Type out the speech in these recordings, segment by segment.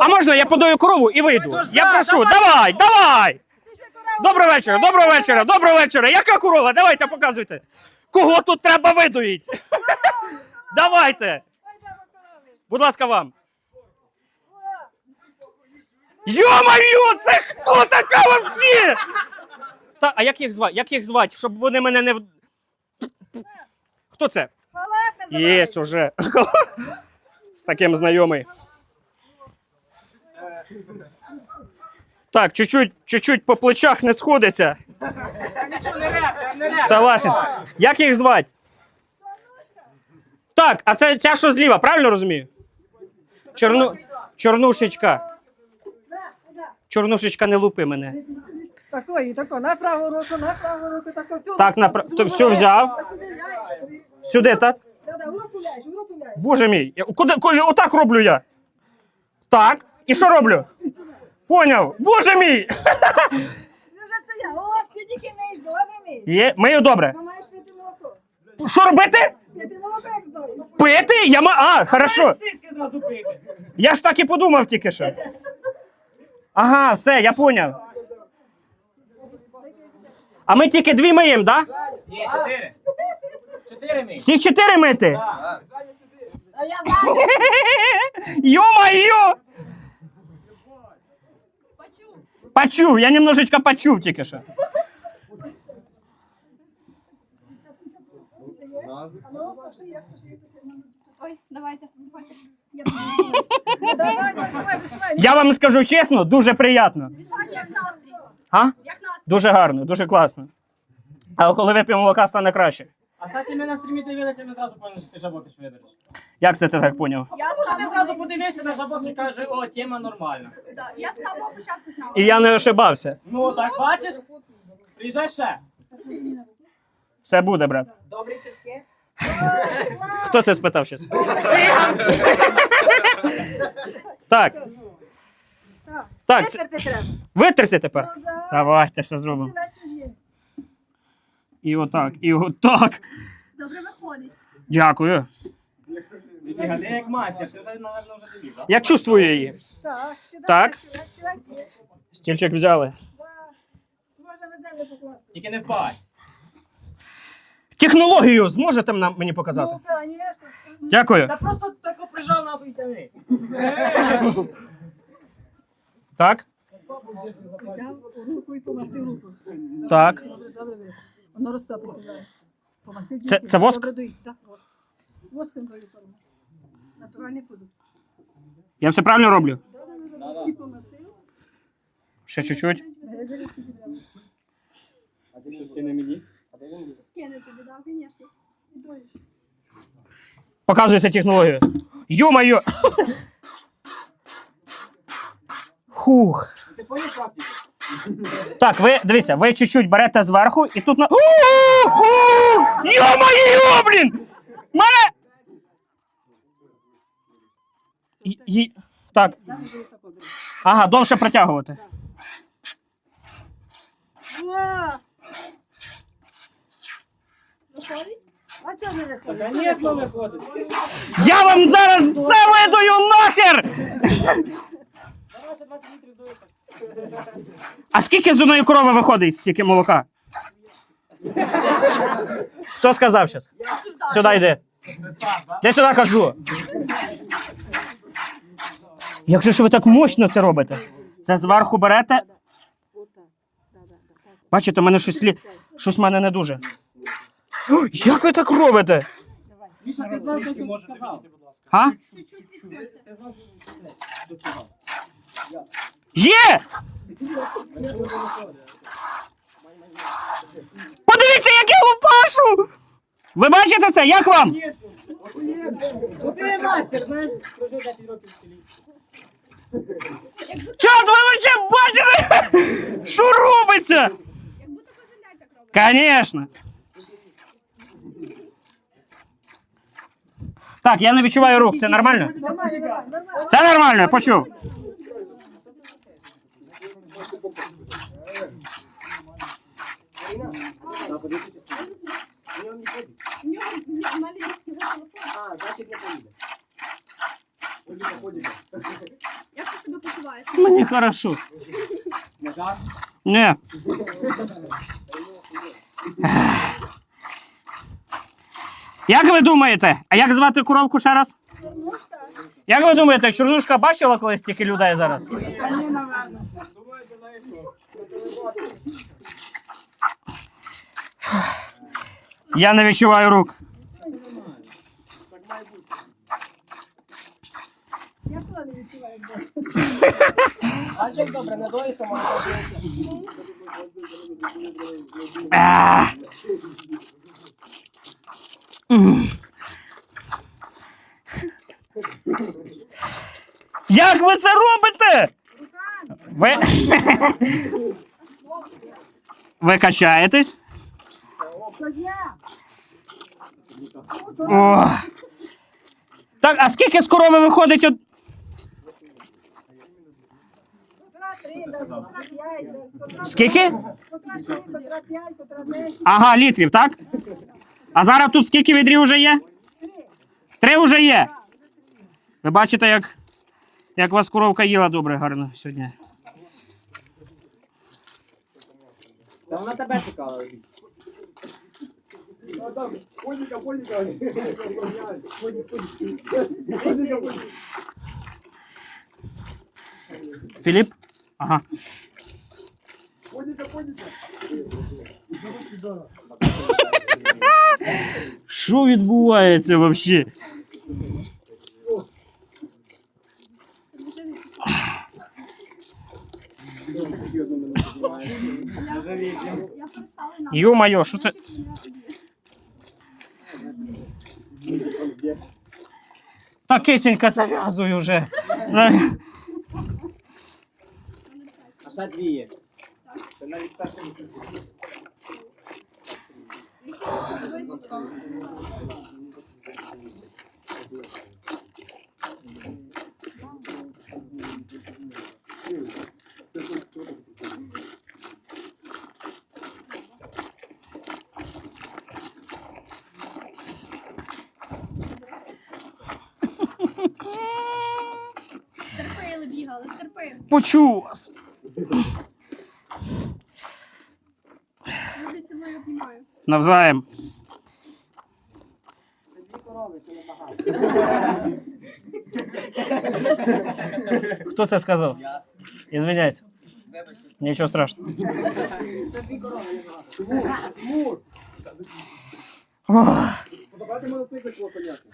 А можна я подаю корову і вийду? Я прошу, давай, давай! Доброго вечора, доброго вечора, доброго вечора. Яка корова? Давайте показуйте. Кого тут треба видоїти? Давайте. Будь ласка, вам. Йо-моє, це хто така вообще? Та, а як їх звати? Як їх звати, щоб вони мене не. в- Хто це? Є уже. З таким знайомий. Так, чуть-чуть, чуть-чуть по плечах не сходиться. Согласен. Як їх звати? Так, а це ця що зліва, правильно розумію? Чорну... Чорнушечка. Чорнушечка, не лупи мене. Такої, тако, на праву руку, на праву руку, тако, цю Так, на пра- то все взяв. Сюди так? Да-да, в руку ляєш, в руку. Боже мій, я- куди, куди, отак роблю я. Так. І що роблю? Поняв. Боже мій! Ну вже це я. О, всі тільки не йш, добре мій. Є, мию добре. Ну маєш пити молоко. Що робити? Пити молоко, як. Пити? Я ма. А, хорошо. Я ж так і подумав тільки що. Ага, все, я поняв. А ми тільки дві миємо, так? Да? Ні, чотири. Чотири мій. Всі чотири мити? А я знаю. Ё-моё! Почув, я немножечко почув тільки що. Ой, давайте. давайте. Давай, давай, давай, давай. Я вам скажу чесно, дуже приємно. А? Дуже гарно, дуже класно. Але коли вип'ємо молока, стане краще. А кстати, ми на стрімі дивилися, ми зразу поняли, що ти жаботиш видереш. Як це ти так поняв? Я Тому що ти зразу подивився на жабот і каже, о, тема нормальна. да, я з самого початку знала. І я не ошибався. Ну так бачиш? Приїжджай ще. Все буде, брат. Добрі цицьки. Хто це спитав зараз? Так. Так, це... Витерти треба. витерти тепер. Ну, да. Давайте все зробимо. Всі наші ж є. І отак, і отак. Добре виходить. Дякую. Ти як мастер, ти вже, напевно, вже так? Я чувствую її. Так, сідай, Так. Стільчик взяли. Можна на землю покласти. Тільки не впадь. Технологію зможете нам мені показати? Ну, конечно. Дякую. Та просто тако прижав на витягни. Так, Взяв руку і помастив руку. так. Добре, добре. Воно розтопиться зараз. Помастив Це- це воск? Так, воск. Воском дою форму. Натуральний продукт. Я все правильно роблю? Всі помастив. Ще чуть-чуть. Всі підряд. А ти що скине мені? Скине тобі, да, звісно. І доїш. Показуйте технологію. Ё-моё! Хух. Ти поїв практику? Так, ви дивіться, ви чуть-чуть берете зверху і тут на. У-у-у! Блін! Мене! Так. Ага, довше протягувати. А чого не виходить? Звісно, виходить. Я вам зараз все видаю нахер! Давай ще 20 літрів доїхати. А скільки з одної корови виходить стільки молока? Хто сказав зараз? Сюди йди. Я сюди кажу. Як же ж ви так мощно це робите? Це зверху берете. Бачите, у мене щось слід. Щось в мене не дуже. О, Як ви так робите? А? Є! Подивіться, як я лупашу! Ви бачите це? Як вам? Ти мастер, знаєш, служив 10 років в селі. Чорт, ви вообще бачите? Що робиться? День так. Я не відчуваю рук, це нормально? Це нормально, почув. Як ти себе? Мені хорошо. Не. Як ви думаєте? А як звати коровку ще раз? Як ви думаєте, Чорнушка бачила колись стільки людей зараз? Ні, напевно. Я не відчуваю рук. Я туди не відчуваю. А чим добре, не доїться. Як ви це робите? Ви, ви качаєтесь? О. Так, а скільки з корови виходить? От... Скільки? Ага, літрів, так? А зараз тут скільки відрів вже є? Три вже є. Ви бачите, як, як вас коровка їла добре, гарно сьогодні. Та вона тебе чекала. Філіп? Ага. Що відбувається взагалі? Йо-майо, що це? Та кисенька зав'язуй уже. А ще дві є. Це навіть перший не Терпили, Почув вас. Дуже цілую обнімаю. Навзаєм. Це дві корови, це небагато. Хто це сказав? Ізвиняйся. Вибачте. Нічого страшного. Це дві корови, небагато. Ох, Подобати мотоцикл було понятно.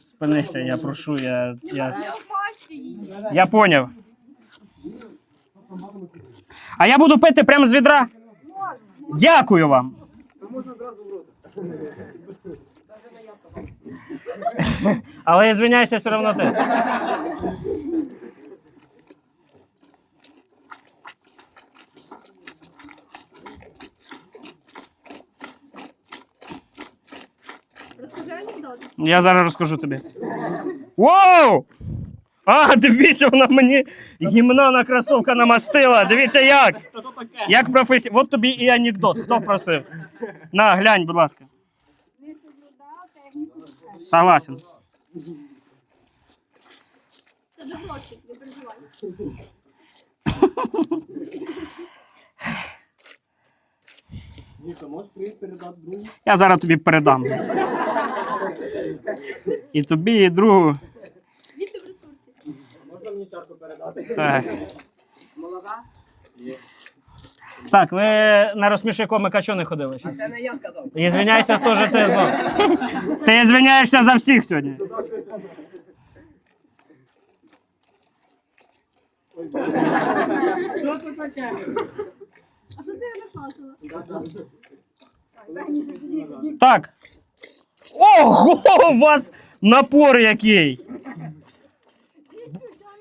спинися, я прошу, я, я, Не впасти її. я поняв. А я буду пити прямо з відра. Дякую вам. Можна зразу в рота. Але ізвиняйся все одно ти. Я зараз розкажу тобі. Вау! А, дивіться, вона мені гімно на кросовка намастила. Дивіться як. Як професій. От тобі і анекдот. Хто просив? На, глянь, будь ласка. Согласен. Це до не переживай. Ніка, можеш привіт передати другу? Я зараз тобі передам. І тобі, і другу. Віти в ресурсі. Можна мені чарку передати? Так. Молода? Так, ви на розсміши комика чого не ходили? ще? Це не я сказав. І звиняйся теж ти знов. Ти звиняєшся за всіх сьогодні. Що це таке? А що ти не плакала? Так. Ого, у вас напор який.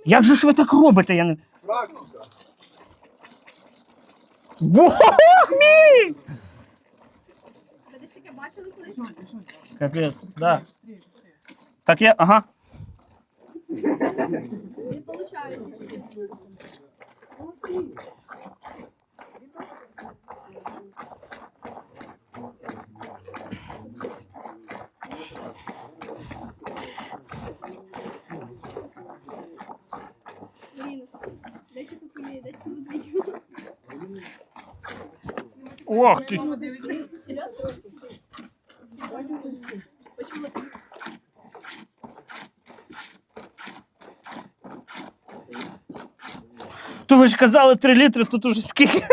Як же ж ви так робите? Я не... Бог мій! Ви да. Так я, ага. Не. Блін. Ох ти. То ви ж казали 3 літри, тут уже скільки.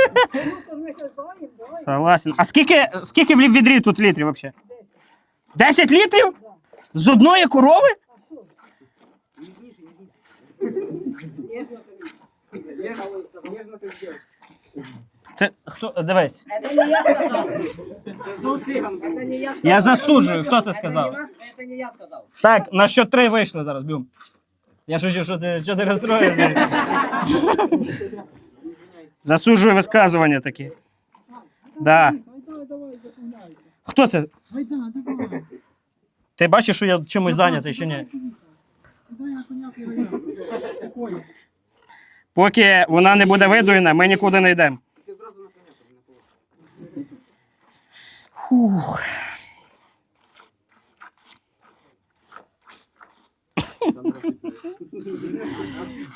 Согласен. А скільки, скільки в відрі тут літрів взагалі? 10 літрів? З одної корови? Це хто? Дивись. Это не я сказал. Ну, цыган. Это не я сказал. Я засуджую. Хто це Это сказав? не нас- Это не я сказал. Так, на що три вийшли зараз, б'юм. Я шучу, що ти, що ти розстроївся. Засуджую висказування такі. Да. Давай, давай, заповняйся. Хто це? Гайда, давай. Ти бачиш, що я чимось зайнятий чи ні? Дай на коняк і гайда. Спокійно. Поки вона не буде видуєна, ми нікуди не йдемо. Фух.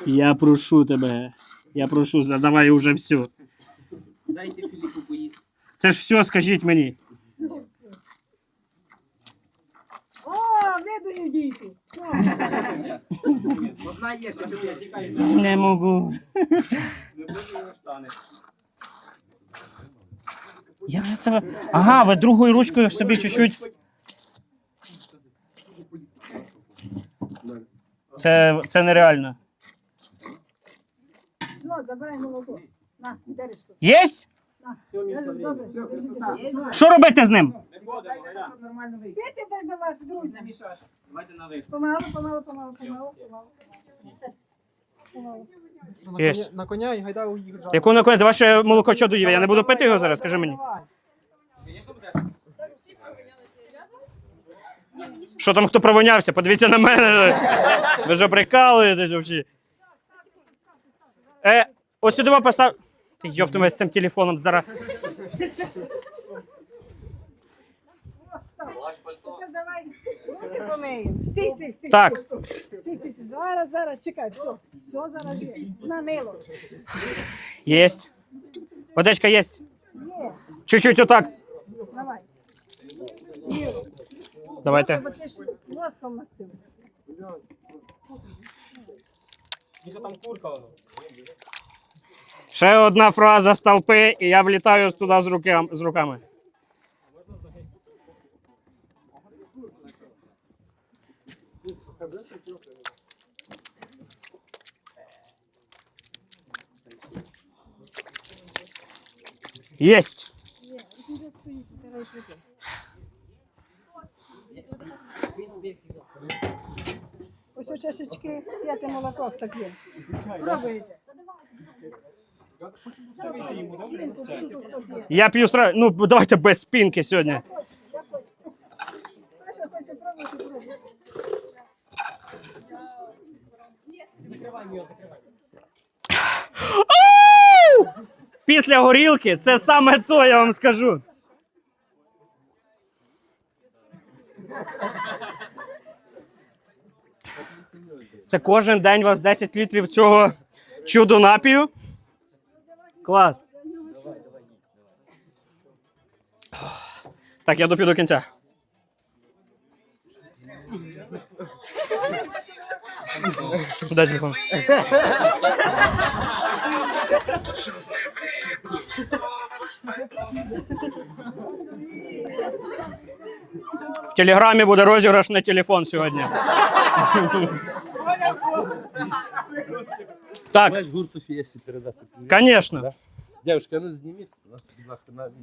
Я прошу тебе. Я прошу, задавай уже все. Дайте Филиппу поесть. Це ж все, скажіть мені. О, видує діти. Одна а что я тікаю? Не можу. Як же це? ви- Ага, ви другою ручкою собі чуть-чуть. Це, це нереально. Забирай молоко. На. Єсть? Що робити з ним? Дай давати, друзі. Давайте. Помалу, помалу, помалу, помалу, помалу. На Єсть. коня, на коня і гайда у їх Яку на коні? Давай ще молоко що доїв? Я не буду пити його зараз, скажи мені. Що там хто провонявся? Подивіться на мене. Ви ж прикалуєтесь взагалі. Е, ось сюди постав. Ти з цим телефоном зараз. Тепер давай. Сій, сій, сій. Так. Сій, сій, сій. Зараз, зараз, чекай, все. Все зараз є. На мило. Єсть. Водичка єсть. Є, Чуть-чуть отак. давай. Давайте. Бо ти ж воском мастив. що там курка воно. Ще одна фраза з толпи, і я влітаю туди з, руки, з руками. Єсть. Є. Руки. Ось у чашечки п'яте молоко в таке. Пробуйте. Я п'ю стра... Ну, давайте без спінки сьогодні. Я хочу, я Після горілки це саме то, я вам скажу. Це кожен день у вас 10 літрів цього чудо напію. Клас. Так, я доп'ю до кінця. Дай телефон. В телеграмі буде розіграш на телефон сьогодні. Так, Знаєш, гурту Фієсі передати. звісно. Дівчинка, ну зніміть, будь ласка, на відео.